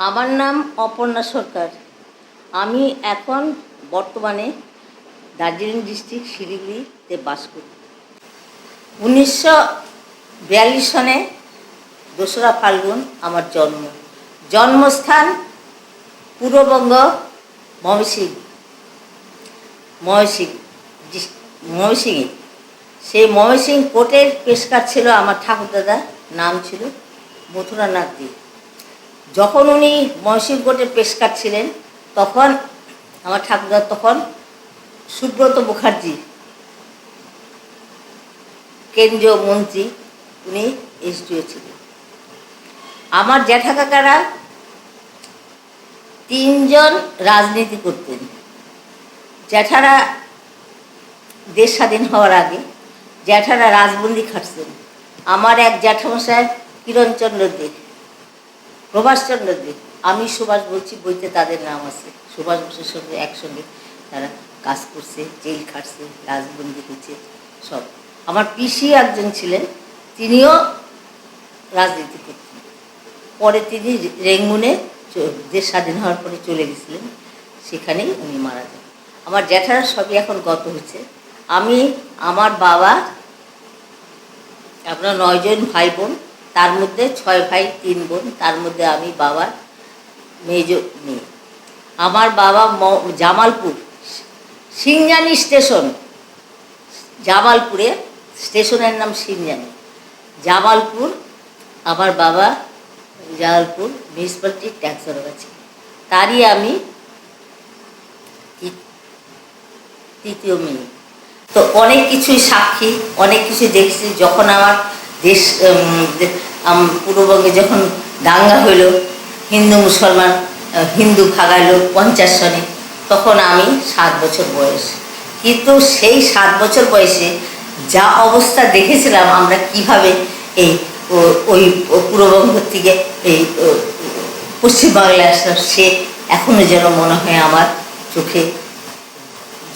আমার নাম অপর্ণা সরকার। আমি এখন বর্তমানে দার্জিলিং ডিস্ট্রিক্ট শিলিগুড়িতে বাস করি। উনিশশো বিয়াল্লিশ সনে দোসরা ফাল্গুন আমার জন্ম। জন্মস্থান পূর্ববঙ্গ ময়মনসিং ডিস- ময়মনসিংয়ে সেই ময়মনসিং কোর্টের পেশকার ছিল আমার ঠাকুরদাদা, নাম ছিল মথুরানাথ দে। যখন উনি কোর্টের পেশকার ছিলেন তখন, আমার ঠাকুরদা তখন সুব্রত মুখার্জি, কেন্দ্রীয় মন্ত্রী, উনি এসডিও ছিলেন। আমার জ্যাঠা কাকারা তিনজন রাজনীতি করতেন। জ্যাঠারা দেশ স্বাধীন হওয়ার আগে জ্যাঠারা রাজবন্দি খাটছেন। আমার এক জ্যাঠামশাই কিরণচন্দ্র দে প্রভাষচন্দ্র দে আমি সুভাষ বলছি বইতে তাদের নাম আছে। সুভাষ বোসের সঙ্গে একসঙ্গে তারা কাজ করছে, জেল খাটছে, রাজবন্দি হয়েছে, সব। আমার পিসি একজন ছিলেন, তিনিও রাজনীতি করতেন। পরে তিনি রেঙ্গুনে দেশ স্বাধীন হওয়ার পরে চলে গেছিলেন, সেখানেই উনি মারা যান। আমার জ্যাঠারা সবই এখন গত হচ্ছে আমি, আমার বাবা, আপনার নয়জন ভাই বোন তার মধ্যে ছয় ভাই, তিন বোন, তার মধ্যে আমি বাবার মেজ, মেয়ে। আমার বাবা জামালপুর, সিংজানি স্টেশন। জামালপুরে, স্টেশনের নাম সিংজানি। জামালপুর, আমার বাবা জামালপুর, মিউনিসিপ্যালিটি ট্যাক্সের কাছে তারই আমি তৃতীয় মেয়ে। তো অনেক কিছুই সাক্ষী, অনেক কিছু দেখছি। যখন আমার দেশ পূর্ববঙ্গে যখন দাঙ্গা হইল হিন্দু মুসলমান হিন্দু ভাগাইলো পঞ্চাশ সনে তখন আমি সাত বছর বয়স। কিন্তু সেই সাত বছর বয়সে যা অবস্থা দেখেছিলাম আমরা কীভাবে এই ওই পূর্ববঙ্গ থেকে এই ও, পশ্চিমবাংলায় আসলাম সে এখনও যেন মনে হয় আমার চোখে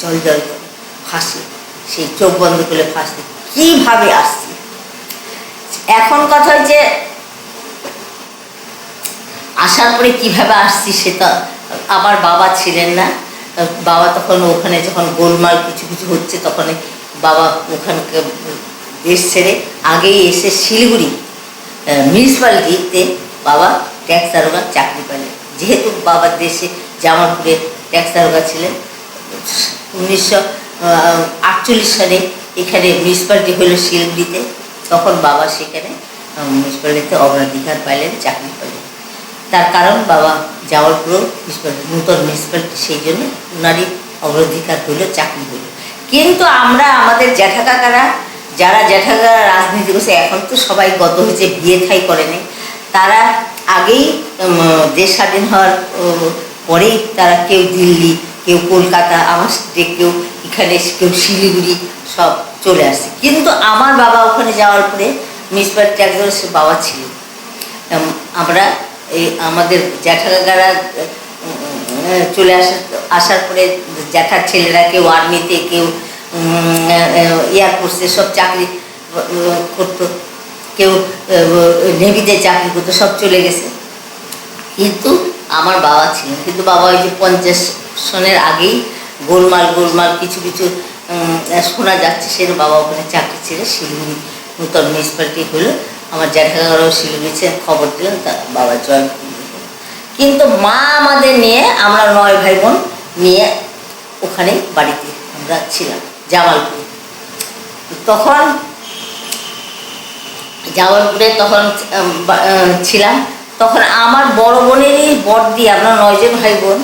জল জল করে ফাঁসি সেই চোখ বন্ধ করলে ফাঁসি কীভাবে আসছি? এখন কথা হচ্ছে আসার পরে কীভাবে আসছি সেটা আমার বাবা ছিলেন না। বাবা তখন ওখানে যখন গোলমাল কিছু কিছু হচ্ছে তখন বাবা ওখানকে দেশ ছেড়ে আগেই এসে শিলিগুড়ি মিউনিসিপ্যালিটিতে বাবা ট্যাক্স দারোগা চাকরি পেলেন। যেহেতু বাবার দেশে জামালপুরে ট্যাক্স দারোগা ছিলেন, উনিশশো আটচল্লিশ সালে এখানে মিউনিসিপ্যালিটি হলো শিলিগুড়িতে। তখন বাবা সেখানে মিউনিসিপ্যালিটিতে অগ্রাধিকার পাইলেন, চাকরি পেলেন তার কারণ বাবা জামালপুর মিউনিসিপ্যালিটি নূতন মিউনিসিপ্যালিটি সেই জন্য ওনারই অগ্রাধিকার হইল, চাকরি হইল। কিন্তু আমরা, আমাদের জ্যাঠা কাকারা, যারা জ্যাঠা কাকারা রাজনীতি করছে, এখন তো সবাই গত হয়েছে, বিয়ে থাই করেনি তারা আগেই দেশ স্বাধীন হওয়ার পরেই তারা কেউ দিল্লি, কেউ কলকাতা আমার কেউ এখানে কেউ শিলিগুড়ি, সব চলে আসছে। কিন্তু আমার বাবা ওখানে যাওয়ার পরে মিউনিসিপ্যালিটি একজন সে বাবা ছিল। আমরা এই আমাদের জ্যাঠা কাকারা উম, চলে আসার আসার পরে জ্যাঠার ছেলেরা কেউ আর্মিতে কেউ এয়ারফোর্সে সব চাকরি করতো। কেউ নেভিতে চাকরি করতো সব চলে গেছে। কিন্তু আমার বাবা ছিলেন কিন্তু বাবা ওই যে পঞ্চাশ সনের আগেই গোলমাল গোলমাল কিছু কিছু শোনা যাচ্ছে, সে বাবা ওখানে চাকরি ছেড়ে শিলিগুড়ি নূতন মিউনিসিপ্যালিটি হলো। আমার জ্যাঠাগারাও শিলিগুড়িতে খবর দিলেন, তা বাবা জয়েন কিন্তু মা আমাদের নিয়ে, আমরা নয় ভাই বোন নিয়ে ওখানে বাড়িতে আমরা ছিলাম, জামালপুরে। তখন জামালপুরে তখন ছিলাম। তখন আমার বড় বোনেরই বড়দি আমরা নয়জন ভাই বোন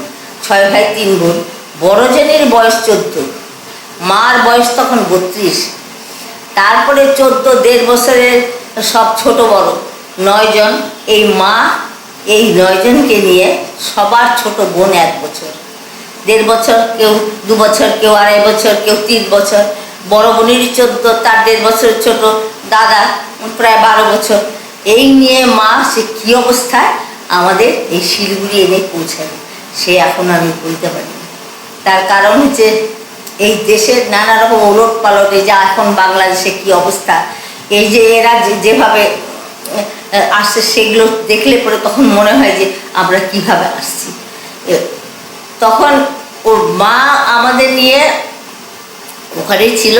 ছয় ভাই, তিন বোন। বড় জনের বয়স চোদ্দ। মার বয়স তখন বত্রিশ। তারপরে চোদ্দ দেড় বছরের সব ছোট বড় নয়জন এই মা, এই নয়জনকে নিয়ে সবার ছোট বোন এক বছর। দেড় বছর, কেউ দু বছর, কেউ আড়াই বছর, কেউ তিন বছর। বড় বোনেরই চোদ্দ, তার দেড় বছর ছোট দাদা, প্রায় বারো বছর। এই নিয়ে মা, সে কী অবস্থায়? আমাদের এই শিলিগুড়ি এনে পৌঁছায় সে এখন আমি বলতে পারি। তার কারণ হচ্ছে এই দেশের নানা রকম ওলট পালট এই যে এখন বাংলাদেশে কি অবস্থা, এই যে এরা যেভাবে আসছে সেগুলো দেখলে পরে তখন মনে হয় যে আমরা কীভাবে আসছি। তখন ওর মা আমাদের নিয়ে ওখানেই ছিল,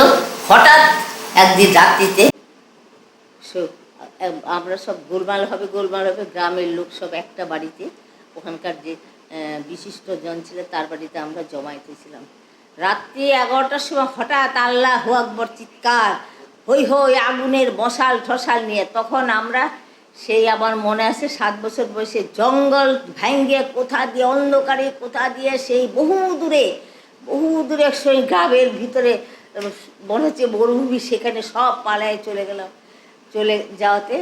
হঠাৎ একদিন রাত্রিতে আমরা সব গোলমাল হবে গোলমাল হবে, গ্রামের লোক সব একটা বাড়িতে, ওখানকার যে বিশিষ্ট জন ছিল তার বাড়িতে আমরা জমায়েতে ছিলাম। রাত্রি এগারোটার সময় হঠাৎ আল্লাহ আকবর চিৎকার, হই হই আগুনের মশাল ঠসাল নিয়ে। তখন আমরা সেই আমার মনে আছে সাত বছর বয়সে জঙ্গল ভেঙ্গে কোথা দিয়ে, অন্ধকারে কোথা দিয়ে, সেই বহু দূরে বহু দূরে সেই গ্রামের ভিতরে, মনে হচ্ছে মরুভূমি সেখানে সব পালায় চলে গেলাম। চলে যাওয়াতে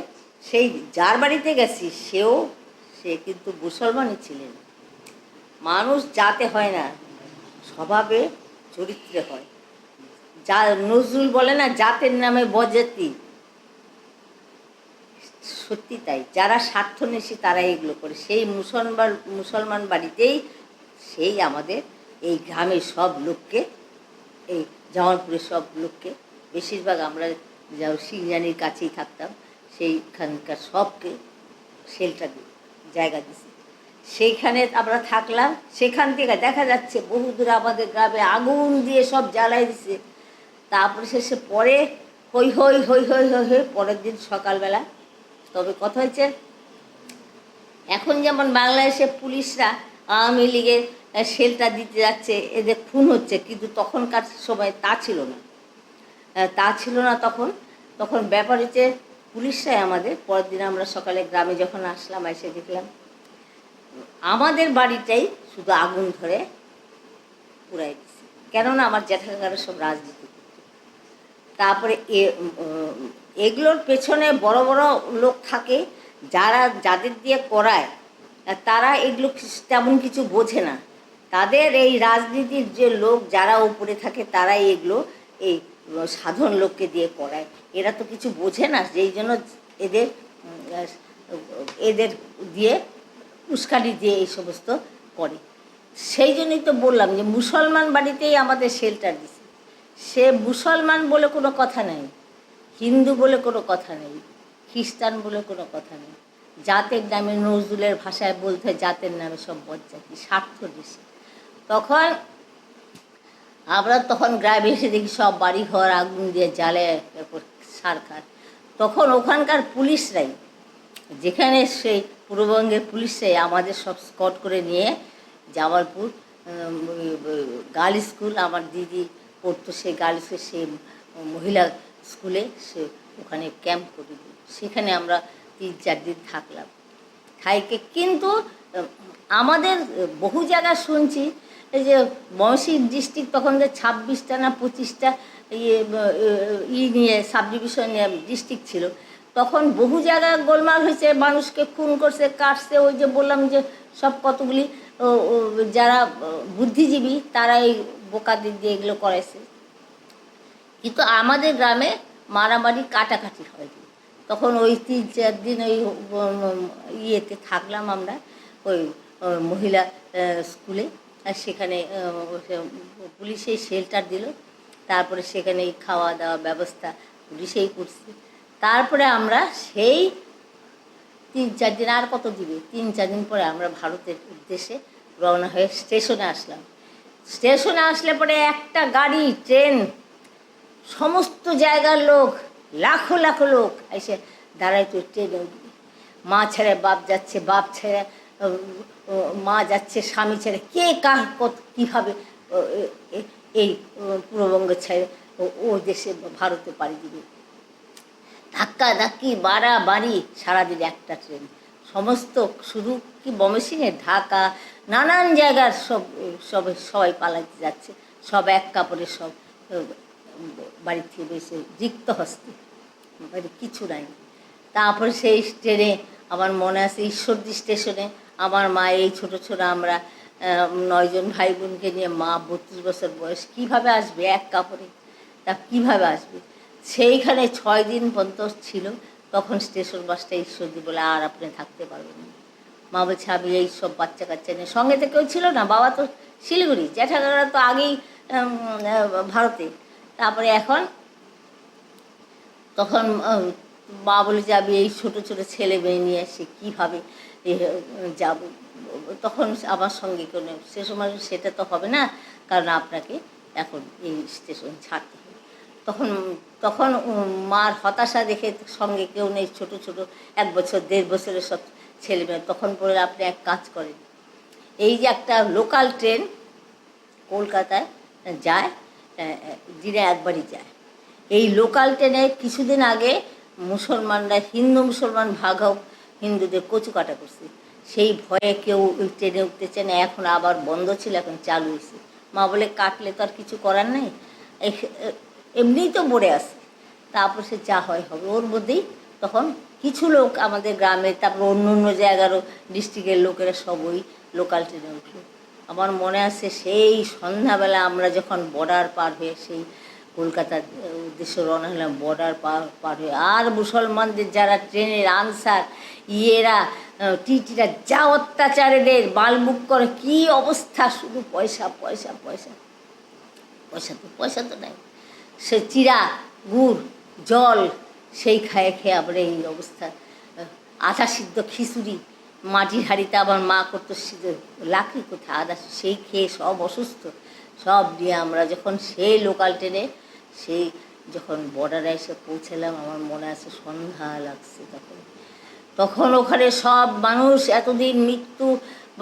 সেই যার বাড়িতে গেছি, সেও, সে কিন্তু মুসলমানই ছিলেন। মানুষ যাতে হয় না, স্বভাবে চরিত্রে হয়। যা নজরুল বলে না, জাতের নামে বজাতি। সত্যি তাই, যারা স্বার্থ স্বার্থনেশী তারা এগুলো করে। সেই মুসলমান মুসলমান বাড়িতেই সেই আমাদের এই গ্রামের সব লোককে, এই জামালপুরের সব লোককে, বেশিরভাগ আমরা যা সিংজানির কাছেই থাকতাম, সেইখানকার সবকে শেল্টার জায়গা দিছি। সেইখানে আমরা থাকলাম, সেখান থেকে দেখা যাচ্ছে বহু দূরে আমাদের গ্রামে আগুন দিয়ে সব জ্বালাই দিছে। তারপরে শেষে পরে হই হই হই হই হই হই পরের দিন সকালবেলা, তবে কথা হয়েছে এখন যেমন বাংলাদেশে পুলিশরা আওয়ামী লীগের শেল্টার দিতে যাচ্ছে, এদের খুন হচ্ছে, কিন্তু তখনকার সময় তা ছিল না। তা ছিল না তখন তখন ব্যাপার হচ্ছে পুলিশরাই আমাদের, পরের দিন আমরা সকালে গ্রামে যখন আসলাম, এসে দেখলাম আমাদের বাড়িটাই শুধু আগুন ধরে পুরাই দিচ্ছে কেননা আমার জ্যাঠাকারা সব রাজনীতি তারপরে এ- এগুলোর পেছনে বড় বড় লোক থাকে, যারা যাদের দিয়ে করায়, তারা এগুলো তেমন কিছু বোঝে না। তাদের এই রাজনীতির যে লোক যারা উপরে থাকে তারাই এগুলো, এই, সাধারণ লোককে দিয়ে করায়। এরা তো কিছু বোঝে না, যেই জন্য এদের এদের দিয়ে উস্কানি দিয়ে এই সমস্ত করে। সেই জন্যই তো বললাম যে মুসলমান বাড়িতেই আমাদের শেল্টার দিছে। সে মুসলমান বলে কোনো কথা নেই, হিন্দু বলে কোনো কথা নেই, খ্রিস্টান বলে কোনো কথা নেই। জাতের নামে নজরুলের ভাষায় বলতে হয়, জাতের নামে সব বজ্জাতি, স্বার্থ দেশে তখন আমরা তখন গ্রামে এসে দেখি সব বাড়ি ঘর আগুন দিয়ে জ্বালে সারকার তখন ওখানকার পুলিশরাই যেখানে সেই পূর্ববঙ্গের পুলিশে আমাদের সব স্কট করে নিয়ে জামালপুর গার্ল স্কুল, আমার দিদি পড়তো সেই গার্লস স্কুল সেই মহিলা স্কুলে সে ওখানে ক্যাম্প করে দিল সেখানে আমরা তিন চার দিন থাকলাম। থাইকে কিন্তু, আমাদের বহু জায়গায় শুনছি, এই যে ময়মনসিংহ ডিস্ট্রিক্ট তখন যে ছাব্বিশটা না পঁচিশটা ইয়ে ই নিয়ে সাব ডিভিশন ডিস্ট্রিক্ট ছিল তখন বহু জায়গায় গোলমাল হয়েছে, মানুষকে খুন করছে, কাটছে, ওই যে বললাম যে সব কতগুলি যারা বুদ্ধিজীবী তারা এই বোকাদের দিয়ে এগুলো করাইছে। কিন্তু আমাদের গ্রামে মারামারি কাটাকাটি হয়নি তখন ওই তিন চার দিন ওই ইয়েতে থাকলাম আমরা, ওই মহিলা স্কুলে। আর সেখানে পুলিশে শেল্টার দিল। তারপরে সেখানে খাওয়া দাওয়া ব্যবস্থা, পুলিশেই করছে। তারপরে আমরা সেই তিন চার দিন, আর কত দিবে? তিন চার দিন পরে আমরা ভারতের উদ্দেশ্যে রওনা হয়ে স্টেশনে আসলাম। স্টেশনে আসলে পরে একটা গাড়ি, ট্রেন, সমস্ত জায়গার লোক, লাখো লাখো লোক এসে দাঁড়ায় তো ট্রেনে মা ছেড়ে বাপ যাচ্ছে, বাপ ছেড়ে মা যাচ্ছে, স্বামী ছেড়ে, কে কার কত কীভাবে এই পূর্ববঙ্গ ছেড়ে ও দেশে ভারতে পাড়ি দিবে। ধাক্কা ধাক্কি বাড়া বাড়ি সারাদিন একটা ট্রেন সমস্ত শুধু কি ময়মনসিংহে ঢাকা, নানান জায়গার সব সব সবাই পালাতে যাচ্ছে। সব এক কাপড়ে সব বাড়ি থেকে বেশি রিক্ত হস্তে। বাড়ি কিছু নাই। তারপরে সেই ট্রেনে আমার মনে আছে ঈশ্বরদী স্টেশনে আমার মা, এই ছোট ছোট আমরা নয়জন ভাই বোনকে নিয়ে মা, বত্রিশ বছর বয়স, কীভাবে আসবে এক কাপড়ে? তা কীভাবে আসবে? সেইখানে ছয় দিন পর্যন্ত ছিল, তখন স্টেশন বাসটা ঈশ্বরদী বলে আর আপনি থাকতে পারবেন না। মা বলছে, আমি এই সব বাচ্চা কাচ্চা নিয়ে সঙ্গে তো কেউ ছিল না, বাবা তো শিলিগুড়ি জ্যাঠাকারা তো আগেই ভারতে। তারপরে এখন তখন মা বলে যে, আমি এই ছোটো ছোটো ছেলে মেয়ে নিয়ে এসে কীভাবে যাব? তখন আমার সঙ্গে কোনো, সে সময় সেটা তো হবে না, কারণ আপনাকে এখন এই স্টেশন ছাড়তে তখন তখন মার হতাশা দেখে সঙ্গে কেউ নেই, ছোট ছোট, এক বছর, দেড় বছরের সব ছেলে মেয়ে। তখন পরে আপনি এক কাজ করেন। এই যে একটা লোকাল ট্রেন কলকাতায় যায় দিনে একবারই যায়। এই লোকাল ট্রেনে কিছুদিন আগে মুসলমানরা, হিন্দু মুসলমান ভাগ হোক, হিন্দুদের কচু কাটা করছে। সেই ভয়ে কেউ ট্রেনে উঠতেছে না, এখন আবার বন্ধ ছিল, এখন চালু হয়েছে। মা বলে, কাটলে তো আর কিছু করার নেই? এমনিই তো মরে আছে। তারপর সে যা হয় হবে। ওর মধ্যেই তখন কিছু লোক আমাদের গ্রামে, তারপর অন্য অন্য জায়গারও ডিস্ট্রিক্টের লোকেরা সব ওই লোকাল ট্রেনে উঠল। আমার মনে আছে সেই সন্ধ্যাবেলা আমরা যখন বর্ডার পার হয়ে সেই কলকাতার উদ্দেশ্যে রওনা হলাম বর্ডার পার পার হয়ে আর মুসলমানদের যারা ট্রেনের আনসার, ইয়েরা টিটিরা, যা অত্যাচারেদের বুক করে, কী অবস্থা, শুধু পয়সা পয়সা পয়সা। পয়সা তো পয়সা তো নাই। সে চিরা গুড়, জল, সেই খায়ে খেয়ে আবার এই অবস্থা। আধা সিদ্ধ খিচুড়ি, মাটির হাঁড়িতে আবার মা করতো সিদ্ধ লাকড়ি কোথায়? আদা সেই খেয়ে সব অসুস্থ। সব দিয়ে আমরা যখন সেই লোকাল ট্রেনে, সেই যখন বর্ডারে এসে পৌঁছালাম, আমার মনে আছে সন্ধ্যা লাগছে তখন। তখন ওখানে সব মানুষ এতদিন মৃত্যু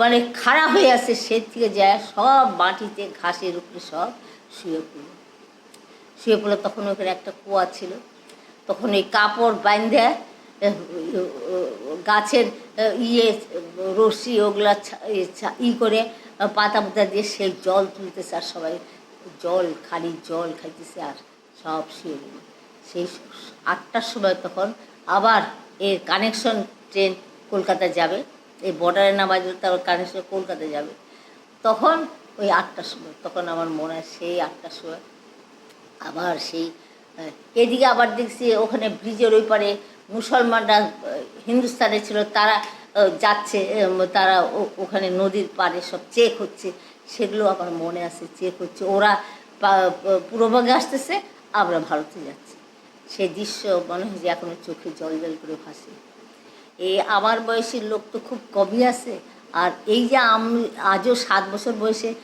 মানে খারাপ হয়ে আছে, সে থেকে যায় সব মাটিতে ঘাসের উপরে সব শুয়ে পড়ল শুয়ে পড়ল, তখন ওখানে একটা কুয়া ছিল। তখন ওই কাপড় বাঁধে গাছের ইয়ে রশি ওগুলা ই করে পাতা পাতা দিয়ে সেই জল তুলতেছে আর সবাই। জল, খালি জল খাইতেছে আর সব শুয়ে গেল সেই আটটার সময় তখন আবার এর কানেকশন ট্রেন কলকাতা যাবে, এই বর্ডারে না বাজলে তার কানেকশন কলকাতা যাবে। তখন ওই আটটার সময়, তখন আমার মনে হয় সেই আটটার সময় আবার সেই এদিকে আবার দেখছি ওখানে ব্রিজের ওই পারে মুসলমানরা হিন্দুস্তানে ছিল, তারা যাচ্ছে তারা ওখানে নদীর পাড়ে সব চেক হচ্ছে, সেগুলো আমার মনে আছে, চেক হচ্ছে। ওরা, পা- প- পূর্বভাগে আসতেছে, আমরা ভারতে যাচ্ছি। সেই দৃশ্য মনে হয় যে এখনও চোখে জল জল করে ভাসে। এই আমার বয়সের লোক তো খুব কমই আছে, আর এই যে আমি আজও সাত বছর বয়সে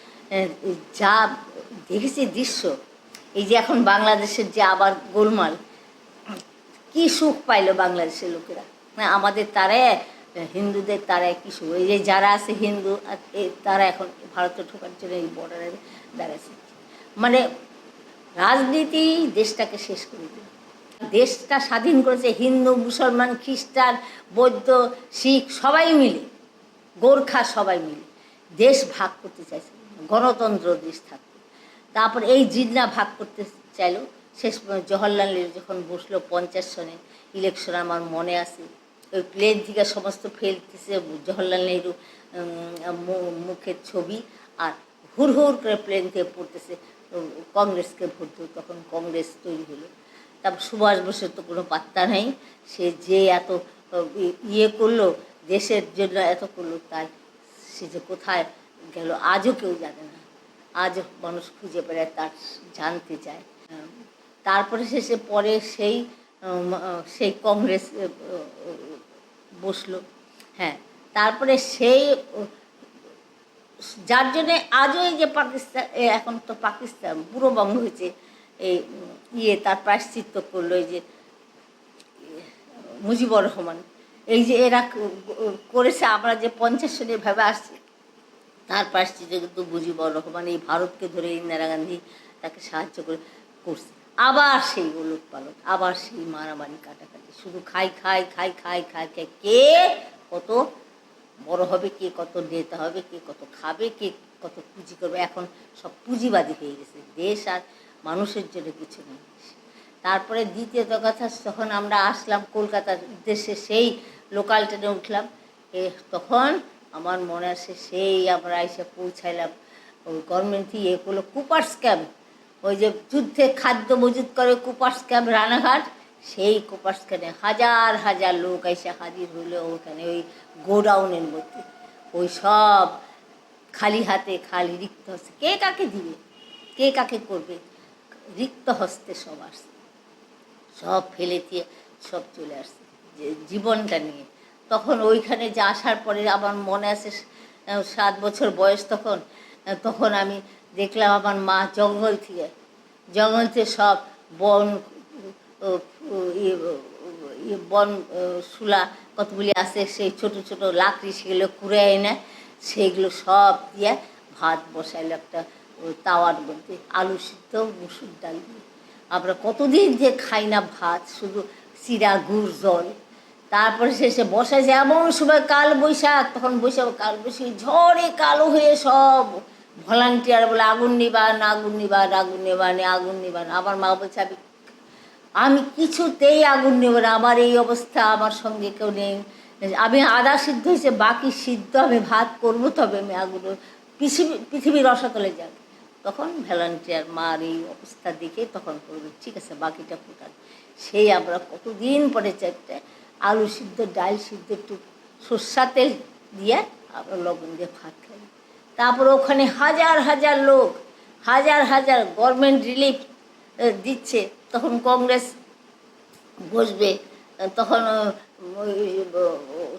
যা দেখেছি দৃশ্য এই যে এখন বাংলাদেশের যে আবার গোলমাল, কি সুখ পাইলো বাংলাদেশের লোকেরা? না, আমাদের তারা, হিন্দুদের তারা কি সুখ? এই যে যারা আছে হিন্দু তারা এখন ভারতে ঢোকার জন্য এই বর্ডারে দাঁড়াচ্ছে মানে রাজনীতি দেশটাকে শেষ করে দিল। দেশটা স্বাধীন করেছে হিন্দু, মুসলমান, খ্রিস্টান, বৌদ্ধ, শিখ, সবাই মিলে। গোর্খা সবাই মিলে। দেশ ভাগ করতে চাইছে। গণতন্ত্র দেশ থাকতো তারপর এই জিন্না ভাগ করতে চাইলো। শেষ জওহরলাল নেহরু যখন বসল পঞ্চাশ সনে ইলেকশন আমার মনে আছে। ওই প্লেন থেকে সমস্ত ফেলতেছে জওহরলাল নেহরু মুখের ছবি, আর হুর হুর করে প্লেন থেকে পড়তেছে কংগ্রেসকে ভোট দিল তখন কংগ্রেস তৈরি হলো। তারপর সুভাষ বসুর তো কোনো পাত্তা নেই, সে যে এত ইয়ে করল, দেশের জন্য এত করল তাই সে যে কোথায় গেল, আজও কেউ জানে না। আজ মানুষ খুঁজে বেড়ায় তার জানতে চায়। তারপরে শেষে পরে সেই সেই কংগ্রেস বসল। হ্যাঁ তারপরে সেই যার জন্যে আজও এই যে পাকিস্তান এখন তো পাকিস্তান, পুরো বঙ্গ হয়েছে এই ইয়ে তার প্রায়শ্চিত্ত করল এই যে মুজিবুর রহমান। এই যে এরা করেছে, আমরা যে পঞ্চাশ সনের ভাবে আসছি তার প্রায়শ্চিত্ত কিন্তু মুজিবুর রহমান এই ভারতকে ধরে ইন্দিরা গান্ধী তাকে সাহায্য করে করছে। আবার সেই ওলট পালট, আবার সেই মারামারি কাটাকাটি। শুধু খাই খাই খাই খাই খাই খাই, কে কত বড় হবে, কে কত নেতা হবে, কে কত খাবে, কে কত পুঁজি করবে, এখন সব পুঁজিবাদী হয়ে গেছে। দেশ আর মানুষের জন্য কিছু নেই। তারপরে দ্বিতীয়ত কথা, যখন আমরা আসলাম কলকাতার উদ্দেশ্যে, সেই লোকাল ট্রেনে উঠলাম। এ তখন আমার মনে আছে সেই আমরা এসে পৌঁছাইলাম। ওই গভর্নমেন্ট ইয়ে করল কুপার্স ক্যাম্প ওই যে যুদ্ধে খাদ্য মজুত করে কুপার্স ক্যাম্প রানাঘাট, সেই কুপার্স ক্যাম্পে হাজার হাজার লোক এসে হাজির হলো ওখানে ওই গোডাউনের মধ্যে। ওই সব খালি হাতে খালি রিক্ত হস্তে কে কাকে দিবে? কে কাকে করবে? রিক্ত হস্তে সব আসছে। সব ফেলে দিয়ে সব চলে আসছে। যে জীবনটা নিয়ে। তখন ওইখানে যে আসার পরে আমার মনে আছে সাত বছর বয়স তখন তখন আমি দেখলাম আমার মা জঙ্গল থেকে জঙ্গল থেকে সব বন বন শুলা কতগুলি আছে, সেই ছোট ছোট লাকড়ি সেগুলো কুড়ে এনে সেইগুলো সব দিয়ে ভাত বসাইলো একটা তাওয়ার মধ্যে, আলু সিদ্ধ, মুসুর ডাল দিয়ে। আমরা কতদিন যে খাই না ভাত, শুধু চিরা গুড় জল তারপরে শেষে বসায় যে এমন সময় কাল বৈশাখ, তখন বৈশাখ কাল বৈশাখ ঝড়ে কালো হয়ে সব। ভলান্টিয়ার বলে, আগুন নিবান আগুন নিবান আগুন নিবান আগুন নিবান। আমার মা বলছে, আমি আমি কিছুতেই আগুন নেব না, আমার এই অবস্থা, আমার সঙ্গে কেউ নেই। আমি আদা সিদ্ধ হয়েছে, বাকি সিদ্ধ আমি ভাত করব, তবে আমি আগুন পৃথিবী পৃথিবীর রসাতলে যাবে তখন ভ্যালান্টিয়ার মার এই অবস্থা দেখে তখন করবে ঠিক আছে, বাকিটা ফুটান সেই আমরা কতদিন পরে চারটে আলু সিদ্ধ, ডাল সিদ্ধ, একটু সর্ষা তেল দিয়ে আবার লবণ দিয়ে ভাত খাই। তারপর ওখানে হাজার হাজার লোক, হাজার হাজার গভর্নমেন্ট রিলিফ দিচ্ছে। তখন কংগ্রেস বসবে। তখন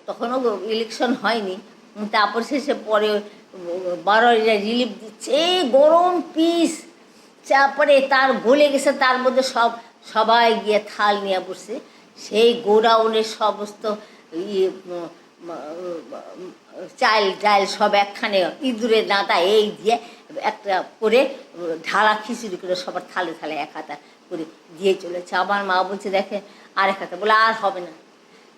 তখনও ইলেকশন হয়নি। তারপর শেষে পরে বারোয়ারিরা রিলিফ দিচ্ছে। এই গরম পিস তারপরে তার গলে গেছে, তার মধ্যে সব, সবাই গিয়ে থাল নিয়ে বসছে। সেই গোডাউনের সমস্ত ইয়ে চাল ডাল সব একখানে ইঁদুরের নাদা এই দিয়ে একটা করে ঢালা খিচুড়ি করে সবার থালে থালে এক হাতা করে দিয়ে চলেছে। আমার মা বলছে, দেখে আর এক হাতে। বলে, আর হবে না।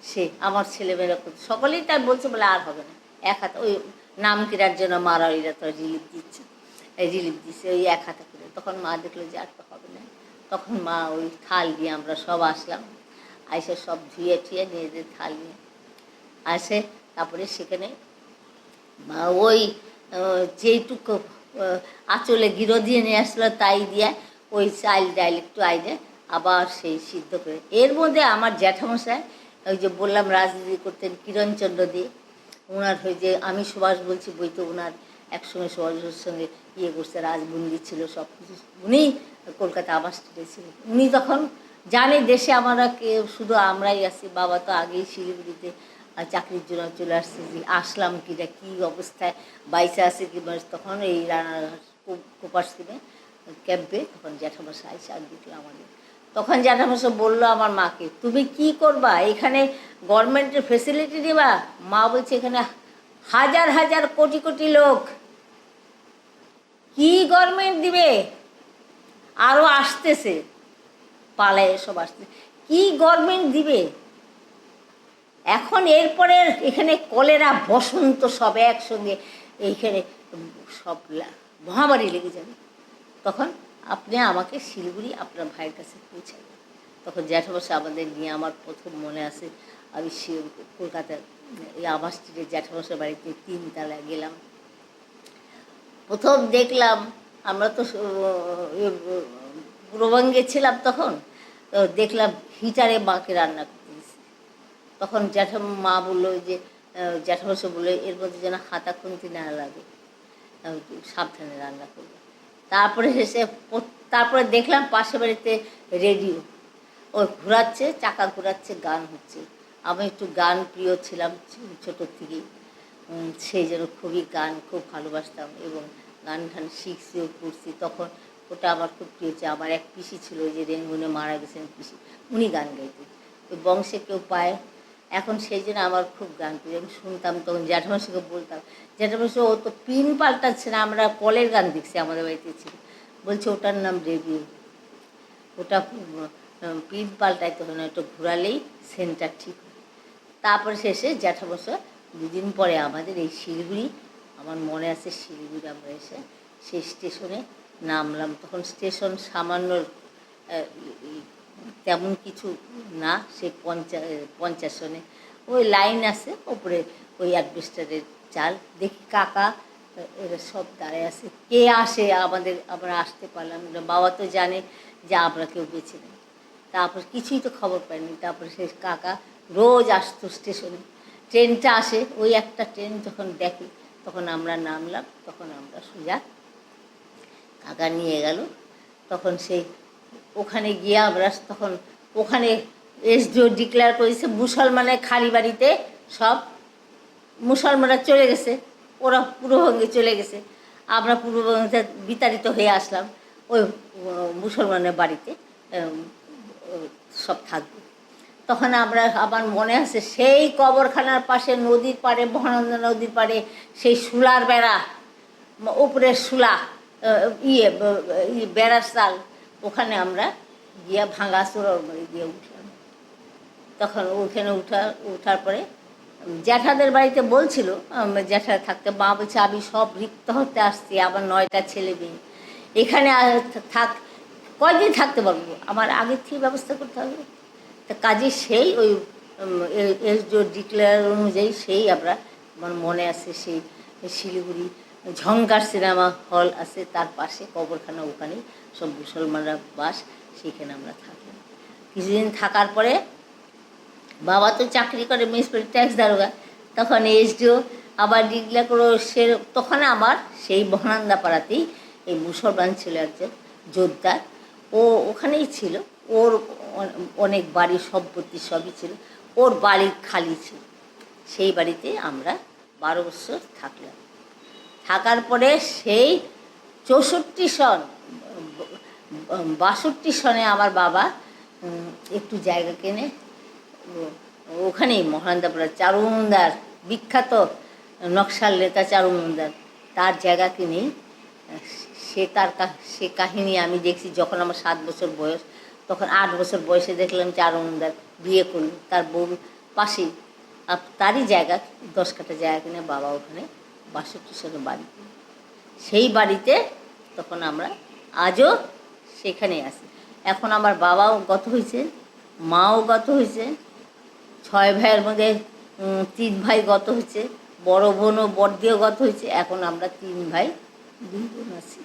সে আমার ছেলেমেয়েরা সকলেই তাই বলছে, বলে, আর হবে না। এক হাতে, ওই নাম কেনার জন্য মারারিরা তো রিলিফ দিচ্ছে রিলিফ দিচ্ছে, ওই এক হাতে করে। তখন মা দেখল যে আর তো হবে না। তখন মা ওই থাল দিয়ে আমরা সব আসলাম। আইসে সব ধুয়ে টুয়ে নিজেদের থাল নিয়ে আসে। তারপরে সেখানে ওই যেইটুকু আঁচলে গিরো দিয়ে নিয়ে আসলো তাই দিয়ে ওই চাল ডাল একটু আইনে আবার সেই সিদ্ধ করে। এর মধ্যে আমার জ্যাঠামশাই ওই যে বললাম রাজনীতি করতেন কিরণচন্দ্র দিয়ে ওনার হয়ে যে আমি সুভাষ বলছি বই তো ওনার একসঙ্গে সুভাষের সঙ্গে ইয়ে করছে, রাজবন্দি ছিল সব কিছু উনি কলকাতা আবাস ছিলেন উনি তখন জানে দেশে আমরা কে শুধু আমরাই আছি, বাবা তো আগেই শিলিগুড়িতে চাকরির জন্য চলে আসছে যে, আসলাম কিটা কী অবস্থায় বাইসে আছে কি মানে তখন এই রানাঘাট কোপার স্কিমে ক্যাম্পে, তখন জ্যাঠামশা আইসে আর দেখল আমাদের। তখন জ্যাঠামশা বলল আমার মাকে, তুমি কি করবা? এখানে গভর্নমেন্টের ফেসিলিটি দিবা? মা বলছে, এখানে হাজার হাজার কোটি কোটি লোক। কি গভর্নমেন্ট দিবে? আরও আসতেছে। পালায় এসব আসতেছে কি গভর্নমেন্ট দিবে? এখন এরপরে এখানে কলেরা, বসন্ত সব একসঙ্গে এইখানে সব মহামারী লেগে যাবে। তখন আপনি আমাকে শিলিগুড়ি আপনার ভাইয়ের কাছে পৌঁছাবেন তখন জ্যাঠামশা আমাদের নিয়ে আমার প্রথম মনে আছে, আমি কলকাতার এই আবাস স্ট্রিটে জ্যাঠামশার বাড়িতে তিনতলায় গেলাম। প্রথম দেখলাম আমরা তো পূর্ববঙ্গে ছিলাম তখন, তো দেখলাম হিটারে মাকে রান্না করতে তখন জ্যাঠা মা বলল যে জ্যাঠামশা বলল, এর মধ্যে যেন হাতা খুন্তি না লাগে সাবধানে রান্না করবে। তারপরে এসে তারপরে দেখলাম পাশে বাড়িতে রেডিও। ও ঘোরাচ্ছে, চাকা ঘোরাচ্ছে, গান হচ্ছে। আমি একটু গান প্রিয় ছিলাম ছোটোর থেকেই। সেই জন্য খুবই গান, খুব ভালোবাসতাম এবং গান টান শিখছিও করছি। তখন ওটা আমার খুব প্রিয় হচ্ছে আমার এক পিসি ছিল যে রেঙ্গুনে মারা গেছেন পিসি, উনি গান গাইতেন ওই বংশে কেউ পায়। এখন সেই জন্য আমার খুব গান প্রিয়। আমি শুনতাম তখন জ্যাঠামাসিকে বলতাম জ্যাঠামাসি ও তো পিন পাল্টাচ্ছে না, আমরা কলের গান দেখছি আমাদের বাড়িতে ছিল। বলছে, ওটার নাম রেডিও ওটা পিন পাল্টাইতে হয় না, ওটা ঘোরালেই সেন্টার ঠিক তারপরে শেষে জ্যাঠামশা দুদিন পরে আমাদের এই শিলিগুড়ি, আমার মনে আছে শিলিগুড়ি আমরা এসে সেই স্টেশনে নামলাম। তখন স্টেশন সামান্য তেমন কিছু না সেই পঞ্চা পঞ্চাশনে ওই লাইন আছে ওপরে, ওই অ্যাডভেস্টারের চাল। দেখি কাকা এরা সব দাঁড়ায় আছে। কে আসে? আমাদের, আমরা আসতে পারলাম বাবা তো জানে যে আমরা কেউ বেঁচে নেই। তারপর কিছুই তো খবর পাইনি। তারপরে সে কাকা রোজ আসতো স্টেশনে। ট্রেনটা আসে, ওই একটা ট্রেন যখন দেখে, তখন আমরা নামলাম, তখন আমরা সোজা কাকা নিয়ে গেল। তখন সেই ওখানে গিয়ে আমরা তখন ওখানে এসডিও ডিক্লেয়ার করেছে মুসলমানের খালি বাড়িতে সব মুসলমানরা চলে গেছে ওরা পূর্ববঙ্গে চলে গেছে। আমরা পূর্ববঙ্গে বিতাড়িত হয়ে আসলাম ওই মুসলমানের বাড়িতে সব থাকবে। তখন আমরা আমার মনে আছে সেই কবরখানার পাশে নদীর পাড়ে মহানন্দা নদীর পাড়ে সেই শুলার বেড়া উপরের আহ, ইয়ে বেড়ার ওখানে আমরা গিয়ে ভাঙা চোরার গিয়ে উঠলাম। তখন ওখানে উঠা, উঠার পরে জ্যাঠাদের বাড়িতে বলছিল জ্যাঠা থাকতে, মা বলছে, আমি সব রিক্ত হতে আসছি, আমার নয়টা ছেলে মেয়ে। এখানে থাক, কয়দিন থাকতে পারব? আমার আগের থেকে ব্যবস্থা করতে হবে। তা কাজে সেই ওই এস ডিক্লেয়ার অনুযায়ী সেই আমরা, আমার মনে আছে সেই শিলিগুড়ি ঝঙ্কার সিনেমা হল আছে, তার পাশে কবরখানা ওখানেই সব মুসলমানরা বাস, সেখানে আমরা থাকলাম কিছুদিন থাকার পরে বাবা তো চাকরি করে মিউনিসিপ্যালিটি ট্যাক্স দারোগা। তখন এসডিও আবার ডিগলা করে সে তখন আমার সেই মহানন্দা পাড়াতেই এই মুসলমান ছিল একজন যোদ্ধা ও ওখানেই ছিল, ওর অনেক বাড়ি সম্পত্তি সবই ছিল, ওর বাড়ি খালি ছিল। সেই বাড়িতে আমরা বারো বছর থাকলাম। থাকার পরে সেই চৌষট্টি সন, বাষট্টি সনে আমার বাবা একটু জায়গা কেনে। ওখানেই মহানন্দাপুরা চারুমন্দার, বিখ্যাত নকশাল নেতা চারুমন্দার, তার জায়গা কিনেই সে তার সে কাহিনী আমি দেখছি যখন আমার সাত বছর বয়স, তখন আট বছর বয়সে দেখলাম চারুমন্দার বিয়ে করল, তার বউ পাশেই। তারই জায়গা, দশ কাটা জায়গা কিনে বাবা ওখানে বাষট্টি সালের বাড়ি। সেই বাড়িতে তখন আমরা আজও সেখানেই আছি। এখন আমার বাবাও গত হয়েছে, মাও গত হয়েছে, ছয় ভাইয়ের মধ্যে তিন ভাই গত হয়েছে, বড় বোনও বড় দিয়েও গত হয়েছে, এখন আমরা তিন ভাই, দুই বোন আছি।